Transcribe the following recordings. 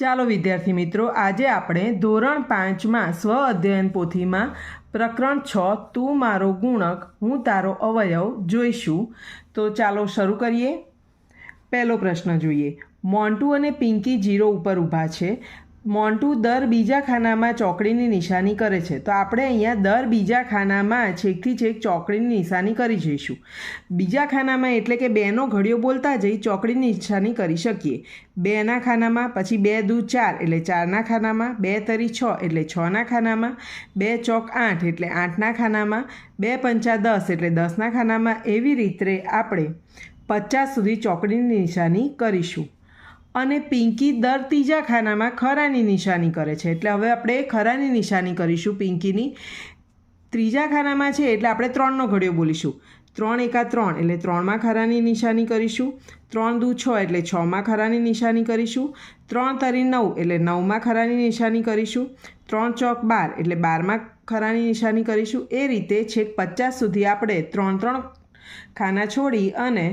ચાલો વિદ્યાર્થી મિત્રો, આજે આપણે ધોરણ પાંચમાં સ્વ અધ્યયન પોથીમાં પ્રકરણ છ, તું મારો ગુણક, હું તારો અવયવ જોઈશું. તો ચાલો શરૂ કરીએ. પહેલો પ્રશ્ન જોઈએ. મોન્ટુ અને પિંકી જીરો ઉપર ઊભા છે. મોન્ટુ દર બીજા ખાનામાં ચોકડીની નિશાની કરે છે. તો આપણે અહીંયા દર બીજા ખાનામાં છેકથી છેક ચોકડીની નિશાની કરી જઈશું. બીજા ખાનામાં એટલે કે બેનો ઘડિયો બોલતા જઈ ચોકડીની નિશાની કરી શકીએ. બેના ખાનામાં પછી બે દૂ ચાર એટલે ચારના ખાનામાં, બે તરી છ એટલે છના ખાનામાં, બે ચોક આઠ એટલે આઠના ખાનામાં, બે પંચા દસ એટલે દસના ખાનામાં એવી રીતે આપણે પચાસ સુધી ચોકડીની નિશાની કરીશું. અને પિંકી દર ત્રીજા ખાનામાં ખરાની નિશાની કરે છે. એટલે હવે આપણે ખરાની નિશાની કરીશું પિંકીની. ત્રીજા ખાનામાં છે એટલે આપણે ત્રણનો ઘડિયો બોલીશું. ત્રણ એકા ત્રણ એટલે ત્રણમાં ખરાની નિશાની કરીશું. ત્રણ દુ છ એટલે છમાં ખરાની નિશાની કરીશું. ત્રણ તરી નવ એટલે નવમાં ખરાની નિશાની કરીશું. ત્રણ ચોક બાર એટલે બારમાં ખરાની નિશાની કરીશું. એ રીતે છેક પચાસ સુધી આપણે ત્રણ ત્રણ ખાના છોડી અને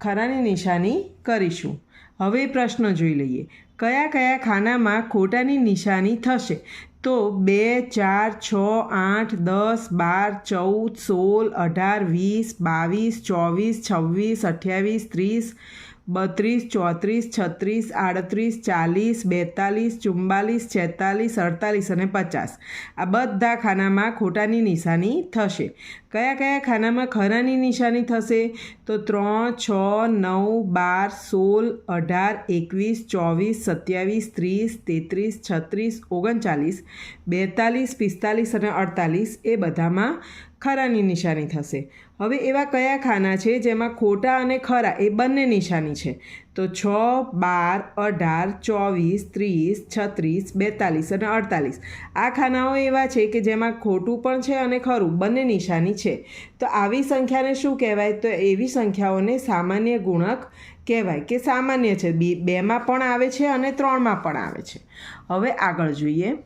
ખરાની નિશાની કરીશું. હવે પ્રશ્ન જોઈ લઈએ. કયા કયા ખાનામાં ખોટાની નિશાની થશે? તો બે, ચાર, છ, આઠ, દસ, બાર, ચૌદ, સોળ, અઢાર, વીસ, બાવીસ, ચોવીસ, છવ્વીસ, અઠ્યાવીસ, ત્રીસ બત્રીસ, ચોત્રીસ, છત્રીસ, આડત્રીસ, ચાલીસ, બેતાલીસ ચુમ્બાલીસ છેતાલીસ, અડતાલીસ અને પચાસ. આ બધા ખાનામાં ખોટાની નિશાની થશે. કયા કયા ખાનામાં ખરાની નિશાની થશે? તો ત્રણ, છ, નવ, બાર, સોળ, અઢાર, એકવીસ, ચોવીસ, સત્યાવીસ, ત્રીસ, તેત્રીસ, છત્રીસ, ઓગણચાલીસ, બેતાલીસ, પિસ્તાલીસ અને અડતાલીસ એ બધામાં ખરાની નિશાની થશે. હવે એવા કયા ખાના છે જેમાં ખોટા અને ખરા એ બંને નિશાની છે? તો છ, બાર, અઢાર, ચોવીસ, ત્રીસ, છત્રીસ, બેતાલીસ અને અડતાલીસ. આ ખાનાઓ એવા છે કે જેમાં ખોટું પણ છે અને ખરું. બંને નિશાની છે. તો આવી સંખ્યાને શું કહેવાય? તો એવી સંખ્યાઓને સામાન્ય ગુણક કહેવાય કે સામાન્ય છે. બી, બેમાં પણ આવે છે અને ત્રણમાં પણ આવે છે. હવે આગળ જોઈએ.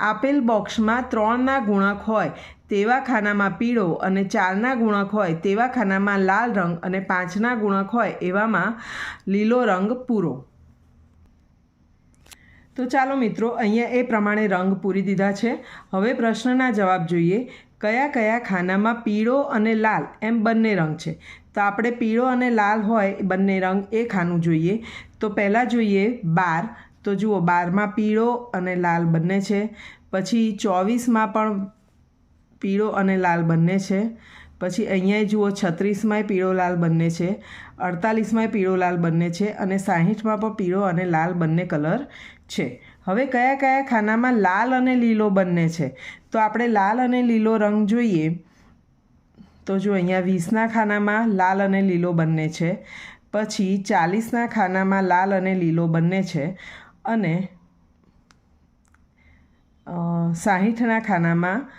આપેલ બોક્સમાં ત્રણના ગુણક હોય તેવા ખાનામાં પીળો અને ચારના ગુણક હોય તેવા ખાનામાં લાલ રંગ અને પાંચના ગુણક હોય એવામાં લીલો રંગ પૂરો. તો ચાલો મિત્રો, અહીંયા એ પ્રમાણે રંગ પૂરી દીધા છે. હવે પ્રશ્નના જવાબ જોઈએ. કયા કયા ખાનામાં પીળો અને લાલ એમ બંને રંગ છે? તો આપણે પીળો અને લાલ હોય બંને રંગ એ ખાનું જોઈએ. તો પહેલાં જોઈએ બાર. તો જુઓ, બારમાં પીળો અને લાલ બંને છે. પછી ચોવીસમાં પણ પીળો અને લાલ બંને છે. પછી અહીંયા જુઓ, છત્રીસમાંય પીળો લાલ બંને છે, અડતાલીસમાંય પીળો લાલ બંને છે અને સાહીઠમાં પણ પીળો અને લાલ બંને કલર છે. હવે કયા કયા ખાનામાં લાલ અને લીલો બંને છે? તો આપણે લાલ અને લીલો રંગ જોઈએ. તો જો અહીંયા વીસના ખાનામાં લાલ અને લીલો બંને છે. પછી ચાલીસના ખાનામાં લાલ અને લીલો બંને છે. અને સાહીઠના ખાનામાં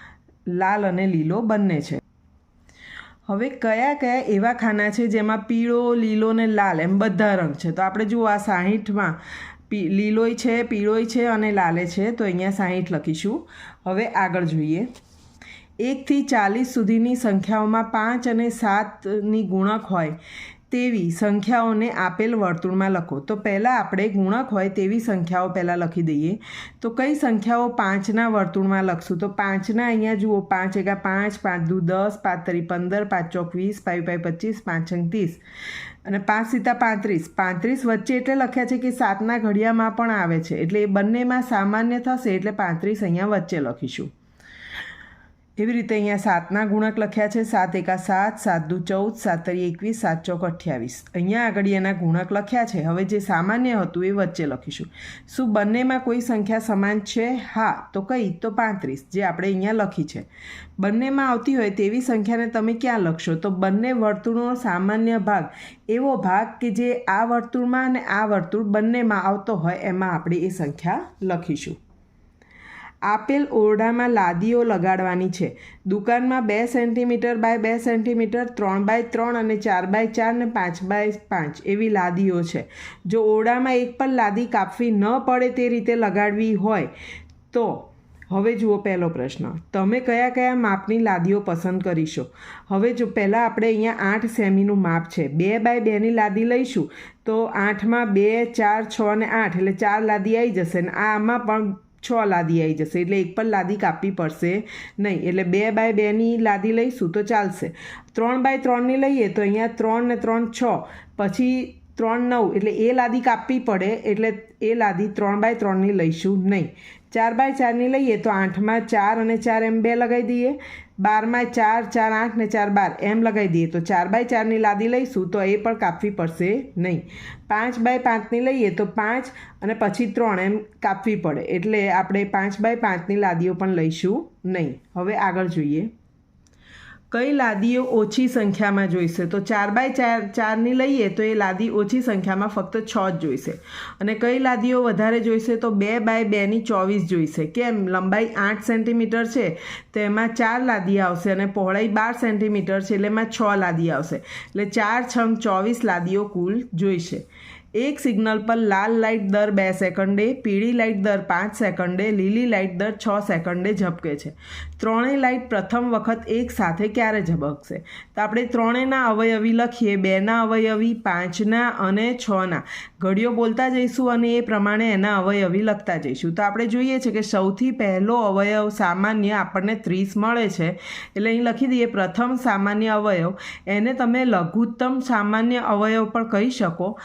લાલ અને લીલો બંને છે. હવે કયા કયા એવા ખાના છે જેમાં પીળો, લીલો ને લાલ એમ બધા રંગ છે? તો આપણે જુઓ આ સાહીઠમાં લીલોય છે, પીળોય છે અને લાલે છે. તો અહીંયા સાહીઠ લખીશું. હવે આગળ જોઈએ. એકથી ચાલીસ સુધીની સંખ્યાઓમાં પાંચ અને સાતની ગુણક હોય. તેવી સંખ્યાઓને આપેલ વર્તુળમાં લખો. તો પહેલાં આપણે ગુણક હોય તેવી સંખ્યાઓ પહેલાં લખી દઈએ. તો કઈ સંખ્યાઓ પાંચના વર્તુળમાં લખશું? તો પાંચના અહીંયા જુઓ, પાંચ એકા પાંચ પાંચ દુ દસ, પાંચ પંદર, પાંચ ચોક વીસ પાંચ પાંચ પચીસ, પાંચ છંગ ત્રીસ. અને પાંચ સીતા પાંત્રીસ. પાંત્રીસ વચ્ચે એટલે લખ્યા છે કે સાતના ઘડિયામાં પણ આવે છે. એટલે એ બંનેમાં સામાન્ય થશે એટલે પાંત્રીસ અહીંયા વચ્ચે લખીશું. એવી રીતે અહીંયા સાતના ગુણક લખ્યા છે. સાત એકા સાત સાત દુ ચૌદ, સાત તરી એકવીસ, સાત ચોક અઠ્યાવીસ. અહીંયા આગળ એના ગુણક લખ્યા છે. હવે જે સામાન્ય હતું એ વચ્ચે લખીશું. શું બંનેમાં કોઈ સંખ્યા સમાન છે? હા, તો કઈ? તો પાંત્રીસ, જે આપણે અહીંયા લખી છે. બંનેમાં આવતી હોય તેવી સંખ્યાને તમે ક્યાં લખશો? તો બંને વર્તુળનો સામાન્ય ભાગ એવો ભાગ કે જે આ વર્તુળમાં અને આ વર્તુળ બંનેમાં આવતો હોય, એમાં આપણે એ સંખ્યા લખીશું. આપેલ ઓરડામાં લાદીઓ લગાડવાની છે. દુકાનમાં બે સેન્ટીમીટર બાય બે સેન્ટીમીટર, ત્રણ બાય ત્રણ અને ચાર બાય ચાર ને પાંચ બાય પાંચ એવી લાદીઓ છે. જો ઓરડામાં એક પણ લાદી કાપવી ન પડે તે રીતે લગાડવી હોય, તો હવે જુઓ પહેલો પ્રશ્ન. તમે કયા કયા માપની લાદીઓ પસંદ કરીશો? હવે જો પહેલાં આપણે અહીંયા આઠ સેમીનું માપ છે. બે બાય બેની લાદી લઈશું, તો આઠમાં બે, ચાર, છ અને આઠ, એટલે ચાર લાદી આવી જશે ને આમાં પણ છ લાદી આવી જશે. એટલે એક પણ લાદી કાપવી પડશે નહીં. એટલે બે બાય બેની લાદી લઈશું તો ચાલશે. ત્રણ બાય ત્રણની લઈએ તો અહીંયા ત્રણ ને ત્રણ છ. પછી ત્રણ નવ. એટલે એ લાદી કાપવી પડે. એટલે એ લાદી ત્રણ બાય ત્રણની લઈશું નહીં. ચાર બાય ચારની લઈએ તો આઠમાં ચાર અને ચાર એમ બે લગાવી દઈએ. બારમાં ચાર ચાર આઠ ને ચાર બાર એમ લગાવી દઈએ. તો ચાર બાય ચારની લાદી લઈશું તો એ પણ કાપવી પડશે નહીં. પાંચ બાય પાંચની લઈએ તો પાંચ અને પછી ત્રણ એમ કાપવી પડે. એટલે આપણે પાંચ બાય પાંચની લાદીઓ પણ લઈશું નહીં. હવે આગળ જોઈએ. કઈ લાદીઓ ઓછી સંખ્યામાં જોઈશે? તો ચાર બાય ચાર, ચારની લઈએ તો એ લાદી ઓછી સંખ્યામાં ફક્ત છ જ જોઈશે. અને કઈ લાદીઓ વધારે જોઈશે? તો બે બાય બેની ચોવીસ જોઈશે. કેમ? લંબાઈ આઠ સેન્ટીમીટર છે, તો એમાં ચાર લાદી આવશે અને પહોળાઈ બાર સેન્ટીમીટર છે, એટલે એમાં છ લાદી આવશે. એટલે ચાર છંગ ચોવીસ લાદીઓ કુલ જોઈશે. એક સિગ્નલ પર લાલ લાઇટ દર બે સેકન્ડે, પીળી લાઇટ દર પાંચ સેકન્ડે, લીલી લાઇટ દર છ સેકન્ડે ઝબકે છે. ત્રણેય લાઇટ પ્રથમ વખત એક સાથે ક્યારે ઝબકશે? તો આપણે ત્રણેયના અવયવી લખીએ. બેના અવયવી, પાંચના અને છના. ઘડીઓ બોલતા જઈશું અને એ પ્રમાણે એના અવયવી લખતા જઈશું. તો આપણે જોઈએ છે કે સૌથી પહેલો અવયવ સામાન્ય આપણને ત્રીસ મળે છે. એટલે અહીં લખી દઈએ, પ્રથમ સામાન્ય અવયવ. એને તમે લઘુત્તમ સામાન્ય અવયવ પણ કહી શકો.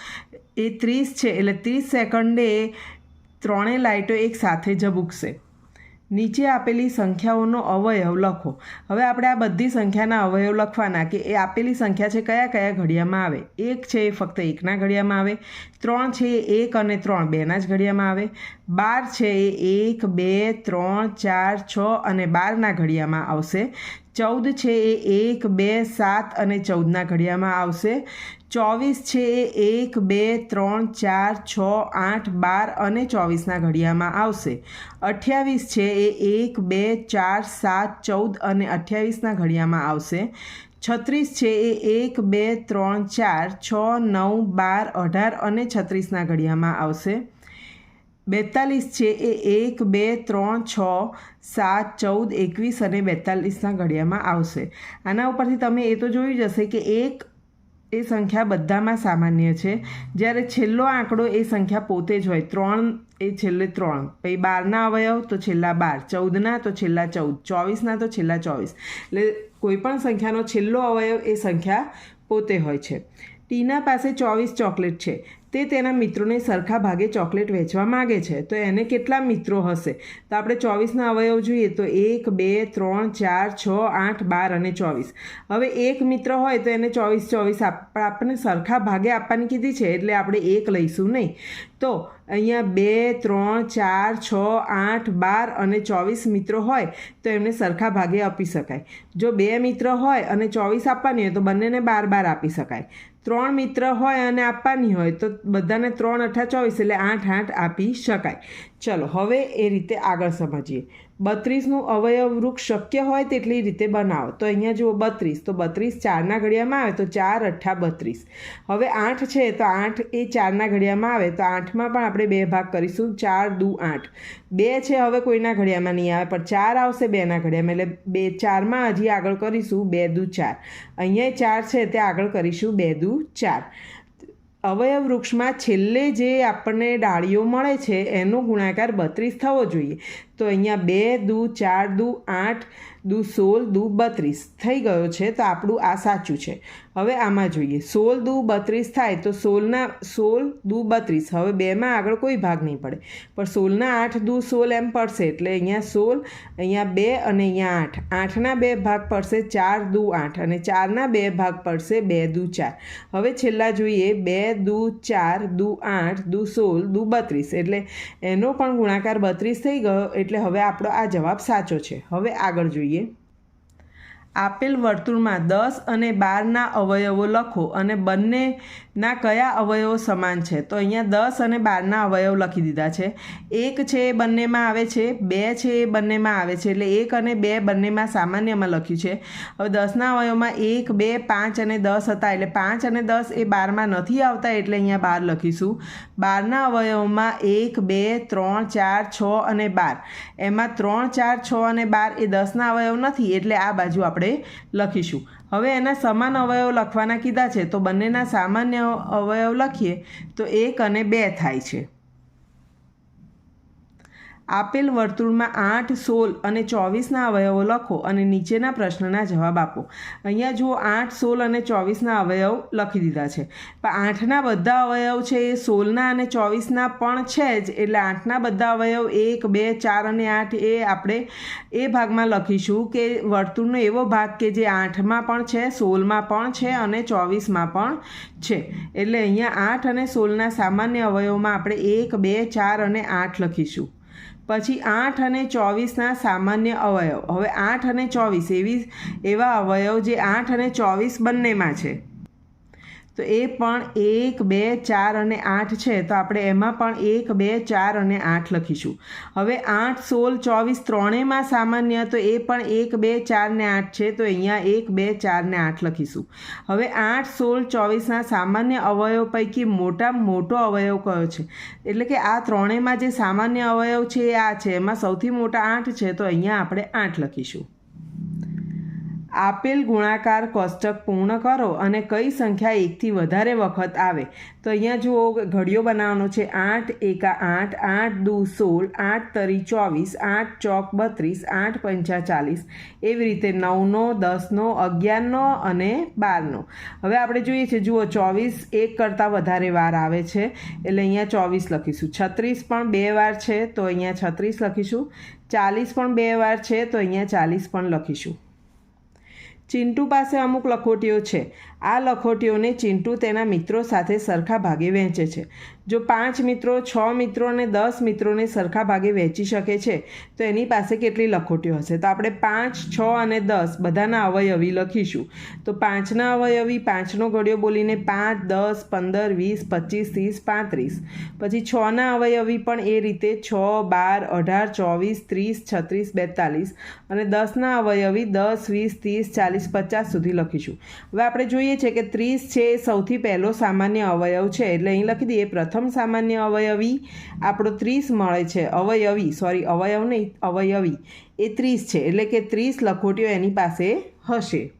એ ત્રીસ છે, એટલે ત્રીસ સેકન્ડે ત્રણેય લાઇટો એક સાથે ઝબૂકશે. નીચે આપેલી સંખ્યાઓનો અવયવ લખો. હવે આપણે આ બધી સંખ્યાના અવયવ લખવાના કે એ આપેલી સંખ્યા છે કયા કયા ઘડિયામાં આવે. એક છે એ ફક્ત એકના ઘડિયામાં આવે. ત્રણ છે એ એક અને ત્રણ બેના જ ઘડિયામાં આવે. બાર છે એ એક, બે, ત્રણ, ચાર, છ અને બારના ઘડિયામાં આવશે. ચૌદ છે એ એક, બે, સાત અને ચૌદના ઘડિયામાં આવશે. ચોવીસ છે એ એક, બે, ત્રણ, ચાર, છ, આઠ, બાર અને ચોવીસના ઘડિયામાં આવશે. અઠ્યાવીસ છે, એ એક, બે, ચાર, સાત, ચૌદ અને અઠ્યાવીસના ઘડિયામાં આવશે. છત્રીસ છે, એ એક, બે, ત્રણ, ચાર, છ, નવ, બાર, અઢાર અને છત્રીસના ઘડિયામાં આવશે. બેતાલીસ છે, એ એક, બે, ત્રણ, છ, સાત, ચૌદ, એકવીસ અને બેતાલીસના ઘડિયામાં આવશે. આના ઉપરથી તમે એ તો જોઈ જશે કે એક એ સંખ્યા બધામાં સામાન્ય છે. જ્યારે છેલ્લો આંકડો એ સંખ્યા પોતે જ હોય. ત્રણ એ છેલ્લે ત્રણ. પછી બારના અવયવ તો છેલ્લા બાર. ચૌદના તો છેલ્લા ચૌદ. ચોવીસના તો છેલ્લા ચોવીસ. એટલે કોઈપણ સંખ્યાનો છેલ્લો અવયવ એ સંખ્યા પોતે હોય છે. ટીના પાસે ચોવીસ ચોકલેટ છે. તે તેના મિત્રોને સરખા ભાગે ચોકલેટ વેચવા માગે છે. તો એને કેટલા મિત્રો હશે? તો આપણે ચોવીસના અવયવ જોઈએ તો એક, બે, ત્રણ, ચાર, છ, આઠ, બાર અને ચોવીસ. હવે એક મિત્ર હોય તો એને ચોવીસ ચોવીસ આપણને સરખા ભાગે આપવાની કીધી છે એટલે આપણે એક લઈશું નહીં. તો અહીંયા બે, ત્રણ, ચાર, છ, આઠ, બાર અને ચોવીસ મિત્રો હોય તો એમને સરખા ભાગે આપી શકાય. જો બે મિત્ર હોય અને ચોવીસ આપવાની હોય તો બંનેને બાર બાર આપી શકાય. ત્રણ મિત્ર હોય અને આપવાની હોય, તો બધાને ત્રણ અઠા ચોવીસ એટલે આઠ આઠ આપી શકાય. ચલો, હવે એ રીતે આગળ સમજીએ. બત્રીસનું અવયવ વૃક્ષ શક્ય હોય તેટલી રીતે બનાવો. તો અહીંયા જુઓ બત્રીસ. તો બત્રીસ ચારના ઘડિયામાં આવે તો ચાર અઠ્ઠા બત્રીસ. હવે આઠ છે તો આઠ એ ચારના ઘડિયામાં આવે. તો આઠમાં પણ આપણે બે ભાગ કરીશું. ચાર દુ આઠ. બે છે હવે કોઈના ઘડિયામાં નહીં આવે, પણ ચાર આવશે બેના ઘડિયામાં. એટલે બે ચારમાં હજી આગળ કરીશું બે દુ ચાર. અહીંયા ચાર છે તે આગળ કરીશું બે દુ ચાર. અવયવ વૃક્ષમાં છેલ્લે જે આપણને ડાળીઓ મળે છે, એનો ગુણાકાર બત્રીસ થવો જોઈએ. તો અહીંયા બે, દુ, ચાર, દુ, આઠ, દુ, સોળ, દુ, બત્રીસ થઈ ગયો છે, તો આપણું આ સાચું છે. હવે આમાં જોઈએ. સોળ, દુ, બત્રીસ થાય તો સોળના, સોળ, દુ, બત્રીસ. હવે બેમાં આગળ કોઈ ભાગ નહીં પડે. પણ સોળના આઠ, દુ, સોળ એમ પડશે એટલે અહીંયા સોળ, અહીંયા બે અને અહીંયા આઠ. આઠના બે ભાગ પડશે ચાર, દુ, આઠ. અને ચારના બે ભાગ પડશે બે, દુ, ચાર. હવે છેલ્લા જોઈએ. બે, દુ, ચાર, દુ, આઠ, દુ, સોળ, દુ, બત્રીસ. એટલે એનો પણ ગુણાકાર બત્રીસ થઈ ગયો એટલે હવે આપણો આ જવાબ સાચો છે. હવે આગળ જોઈએ. આપેલ વર્તુળમાં દસ અને બારના અવયવો લખો અને બંનેના કયા અવયવો સમાન છે? તો અહીંયા દસ અને બારના અવયવ લખી દીધા છે. એક છે એ બંનેમાં આવે છે, બે છે એ બંનેમાં આવે છે, એટલે એક અને બે બંનેમાં સામાન્યમાં લખ્યું છે. હવે દસના અવયવમાં એક, બે, પાંચ અને દસ હતા, એટલે પાંચ અને દસ એ બારમાં નથી આવતા, એટલે અહીંયા બાર લખીશું. બારના અવયવમાં એક, બે, ત્રણ, ચાર, છ અને બાર. એમાં ત્રણ, ચાર, છ અને બાર એ દસના અવયવ નથી, એટલે આ બાજુ આપણે લખીશું. હવે એના સમાન અવયવ લખવાના કીધા છે, તો બંનેના સામાન્ય અવયવ લખીએ, તો એક અને બે થાય છે. આપેલ વર્તુળમાં આઠ, સોળ અને ચોવીસના અવયવો લખો અને નીચેના પ્રશ્નના જવાબ આપો. અહીંયા જુઓ, આઠ, સોળ અને ચોવીસના અવયવ લખી દીધા છે. આઠના બધા અવયવ છે એ સોળના અને ચોવીસના પણ છે જ. એટલે આઠના બધા અવયવ, એક, બે, ચાર અને આઠ એ આપણે એ ભાગમાં લખીશું કે વર્તુળનો એવો ભાગ કે જે આઠમાં પણ છે, સોળમાં પણ છે અને ચોવીસમાં પણ છે. એટલે અહીંયા આઠ અને સોળના સામાન્ય અવયવમાં આપણે એક, બે, ચાર અને આઠ લખીશું. પછી આઠ અને ચોવીસના સામાન્ય અવયવ. હવે આઠ અને ચોવીસ એવી, એવા અવયવ જે આઠ અને ચોવીસ બંનેમાં છે. તો એ પણ એક, બે, ચાર અને આઠ છે. તો આપણે એમાં પણ એક, બે, ચાર અને આઠ લખીશું. હવે આઠ, સોળ, ચોવીસ ત્રણેયમાં સામાન્ય તો એ પણ એક, બે, ચાર ને આઠ છે. તો અહીંયા એક, બે, ચાર ને આઠ લખીશું. હવે આઠ, સોળ, ચોવીસના સામાન્ય અવયવ પૈકી મોટા મોટો અવયવ કયો છે? એટલે કે આ ત્રણેયમાં જે સામાન્ય અવયવ છે એ આ છે. એમાં સૌથી મોટા આઠ છે. તો અહીંયા આપણે આઠ લખીશું. આપેલ ગુણાકાર કોષ્ટક પૂર્ણ કરો અને કઈ સંખ્યા એકથી વધારે વખત આવે. તો અહીંયા જુઓ, ઘડિયો બનાવવાનો છે. આઠ, એકા આઠ આઠ દુ સોળ, આઠ તરી ચોવીસ, આઠ ચોક બત્રીસ, આઠ પંચા ચાલીસ. એવી રીતે નવનો, દસનો, અગિયારનો અને બારનો. હવે આપણે જોઈએ છે, જુઓ, ચોવીસ એક કરતાં વધારે વાર આવે છે. એટલે અહીંયા ચોવીસ લખીશું. છત્રીસ પણ બે વાર છે, તો અહીંયા છત્રીસ લખીશું. ચાલીસ પણ બે વાર છે, તો અહીંયા ચાલીસ પણ લખીશું. ચિંટુ પાસે અમુક લખોટીઓ છે. આ લખોટીઓને ચિંટુ તેના મિત્રો સાથે સરખા ભાગે વહેંચે છે. જો પાંચ મિત્રો, છ મિત્રો અને દસ મિત્રોને સરખા ભાગે વહેંચી શકે છે, તો એની પાસે કેટલી લખોટીઓ હશે? તો આપણે પાંચ, છ અને દસ બધાના અવયવી લખીશું. તો પાંચના અવયવી, પાંચનો ઘડિયો બોલીને પાંચ, દસ, પંદર, વીસ, પચીસ, ત્રીસ, પાંત્રીસ. પછી છના અવયવી પણ એ રીતે છ, બાર, અઢાર, ચોવીસ, ત્રીસ, છત્રીસ, બેતાલીસ અને દસના અવયવી દસ, વીસ, ત્રીસ, ચાલીસ, પચાસ સુધી લખીશું. હવે આપણે જોઈએ છે કે ત્રીસ છે એ સૌથી પહેલો સામાન્ય અવયવ છે, એટલે અહીં લખી દઈએ, પ્રથમ પ્રથમ સામાન્ય અવયવી આપણો ત્રીસ મળે છે. અવયવી સોરી અવયવ નહીં, અવયવી. એ ત્રીસ છે, એટલે કે ત્રીસ લખોટીઓ એની પાસે હશે.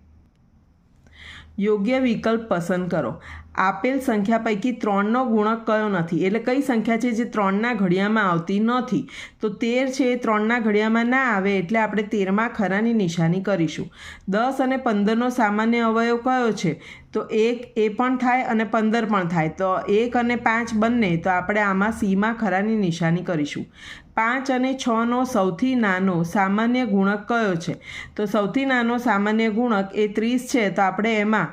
યોગ્ય વિકલ્પ પસંદ કરો. આપેલ સંખ્યા પૈકી ત્રણનો ગુણક કયો નથી? એટલે કઈ સંખ્યા છે જે ત્રણના ઘડિયામાં આવતી નથી? તો તેર છે એ ત્રણના ઘડિયામાં ના આવે એટલે આપણે તેરમાં ખરાની નિશાની કરીશું. દસ અને પંદરનો સામાન્ય અવયવ કયો છે? તો એક એ પણ થાય અને પંદર પણ થાય. તો એક અને પાંચ બંને, તો આપણે આમાં સીમાં ખરાની નિશાની કરીશું. પાંચ અને છનો સૌથી નાનો સામાન્ય ગુણક કયો છે? તો સૌથી નાનો સામાન્ય ગુણક એ ત્રીસ છે, તો આપણે એમાં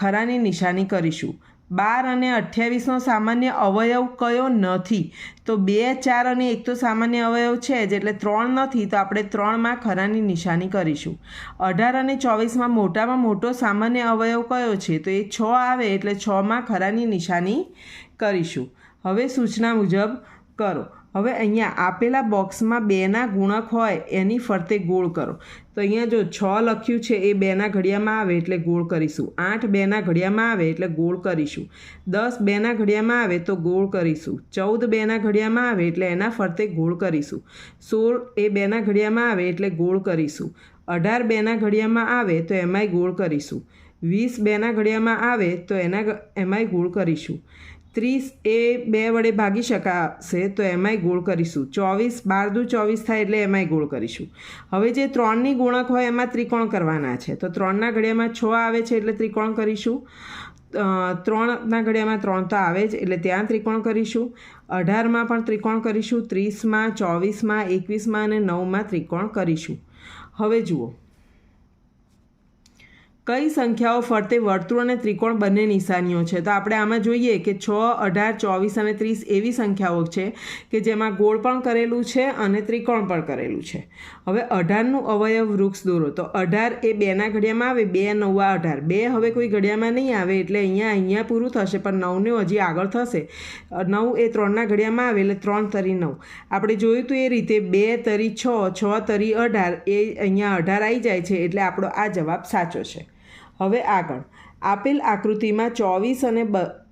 ખરાની નિશાની કરીશું. બાર અને અઠ્યાવીસનો સામાન્ય અવયવ કયો નથી? તો બે, ચાર અને એક તો સામાન્ય અવયવ છે જ, એટલે ત્રણ નથી, તો આપણે ત્રણમાં ખરાની નિશાની કરીશું. અઢાર અને ચોવીસમાં મોટામાં મોટો સામાન્ય અવયવ કયો છે? તો એ છ આવે, એટલે છમાં ખરાની નિશાની કરીશું. હવે સૂચના મુજબ કરો. હવે અહીંયા આપેલા બોક્સમાં બેના ગુણક હોય એની ફરતે ગોળ કરો. તો અહીંયા જો છ લખ્યું છે એ બેના ઘડિયામાં આવે એટલે ગોળ કરીશું. આઠ બેના ઘડિયામાં આવે એટલે ગોળ કરીશું. દસ બેના ઘડિયામાં આવે તો ગોળ કરીશું. ચૌદ બેના ઘડિયામાં આવે એટલે એના ફરતે ગોળ કરીશું. સોળ એ બેના ઘડિયામાં આવે એટલે ગોળ કરીશું. અઢાર બેના ઘડિયામાં આવે તો એમાંય ગોળ કરીશું. વીસ બેના ઘડિયામાં આવે તો એના એમાંય ગોળ કરીશું. ત્રીસ એ બે વડે ભાગી શકાશે તો એમાંય ગોળ કરીશું. ચોવીસ, બાર દુ ચોવીસ થાય એટલે એમાંય ગોળ કરીશું. હવે જે ત્રણની ગુણક હોય એમાં ત્રિકોણ કરવાના છે. તો ત્રણના ઘડિયામાં છ આવે છે એટલે ત્રિકોણ કરીશું. ત્રણના ઘડિયામાં ત્રણ તો આવે જ એટલે ત્યાં ત્રિકોણ કરીશું. અઢારમાં પણ ત્રિકોણ કરીશું. ત્રીસમાં, ચોવીસમાં, એકવીસમાં અને નવમાં ત્રિકોણ કરીશું. હવે જુઓ. કઈ સંખ્યાઓ ફરતે વર્તુળ અને ત્રિકોણ બંને નિશાનીઓ છે? તો આપણે આમાં જોઈએ કે છ, અઢાર, ચોવીસ અને ત્રીસ એવી સંખ્યાઓ છે કે જેમાં ગોળ પણ કરેલું છે અને ત્રિકોણ પણ કરેલું છે. હવે અઢારનું અવયવ વૃક્ષ દોરો. તો અઢાર એ બેના ઘડિયામાં આવે, બે નવા અઢાર. બે હવે કોઈ ઘડિયામાં નહીં આવે એટલે અહીંયા અહીંયા પૂરું થશે, પણ નવનું હજી આગળ થશે. નવ એ ત્રણના ઘડિયામાં આવે એટલે ત્રણ તરી નવ. આપણે જોયું તું એ રીતે બે તરી છ છ તરી અઢાર એ અહીંયા અઢાર આવી જાય છે એટલે આપણો આ જવાબ સાચો છે. હવે આગળ. આપેલ આકૃતિમાં ચોવીસ અને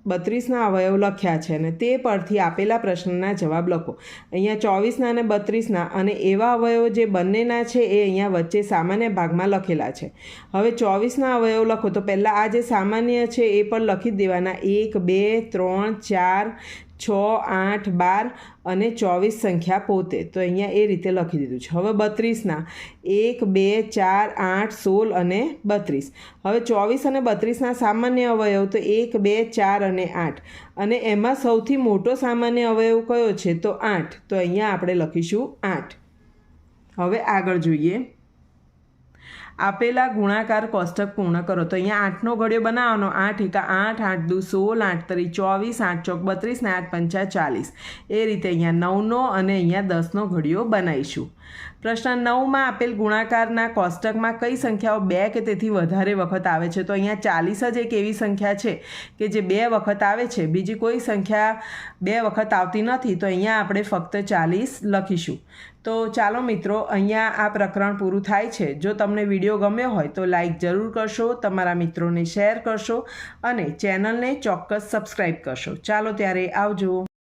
બત્રીસના અવયવ લખ્યા છે અને તે પરથી આપેલા પ્રશ્નના જવાબ લખો. અહીંયા ચોવીસના અને બત્રીસના અને એવા અવયવો જે બંનેના છે એ અહીંયા વચ્ચે સામાન્ય ભાગમાં લખેલા છે. હવે ચોવીસના અવયવ લખો. તો પહેલાં આ જે સામાન્ય છે એ પણ લખી દેવાના. એક, બે, ત્રણ, ચાર છ, આઠ, બાર અને ચોવીસ સંખ્યા પોતે. તો અહીંયા એ રીતે લખી દીધું છે. હવે બત્રીસના. એક, બે, ચાર, આઠ, સોળ અને બત્રીસ. હવે ચોવીસ અને બત્રીસના સામાન્ય અવયવ તો એક, બે, ચાર અને આઠ. અને એમાં સૌથી મોટો સામાન્ય અવયવ કયો છે? તો આઠ. તો અહીંયા આપણે લખીશું આઠ. હવે આગળ જોઈએ. આપેલા ગુણાકાર કોષ્ટક પૂર્ણ કરો. તો અહીંયા આઠનો ઘડિયો બનાવવાનો. આઠ એકા આઠ આઠ દુ સોળ, આઠ તરી ચોવીસ, આઠ ચોક બત્રીસ ને આઠ પંચા ચાલીસ. એ રીતે અહીંયા નવનો અને અહીંયા દસનો ઘડિયો બનાવીશું. પ્રશ્ન નવમાં આપેલ ગુણાકારના કોષ્ટકમાં કઈ સંખ્યાઓ બે કે તેથી વધારે વખત આવે છે? તો અહીંયા ચાલીસ જ એક એવી સંખ્યા છે કે જે બે વખત આવે છે. બીજી કોઈ સંખ્યા બે વખત આવતી નથી. તો અહીંયા આપણે ફક્ત ચાલીસ લખીશું. તો ચાલો મિત્રો, અહીંયા આ પ્રકરણ પૂરું થાય છે. જો તમને વીડિયો ગમ્યો હોય તો લાઈક જરૂર કરશો, તમારા મિત્રોને શેર કરશો અને ચેનલને ચોક્કસ સબસ્ક્રાઈબ કરશો. ચાલો ત્યારે આવજો.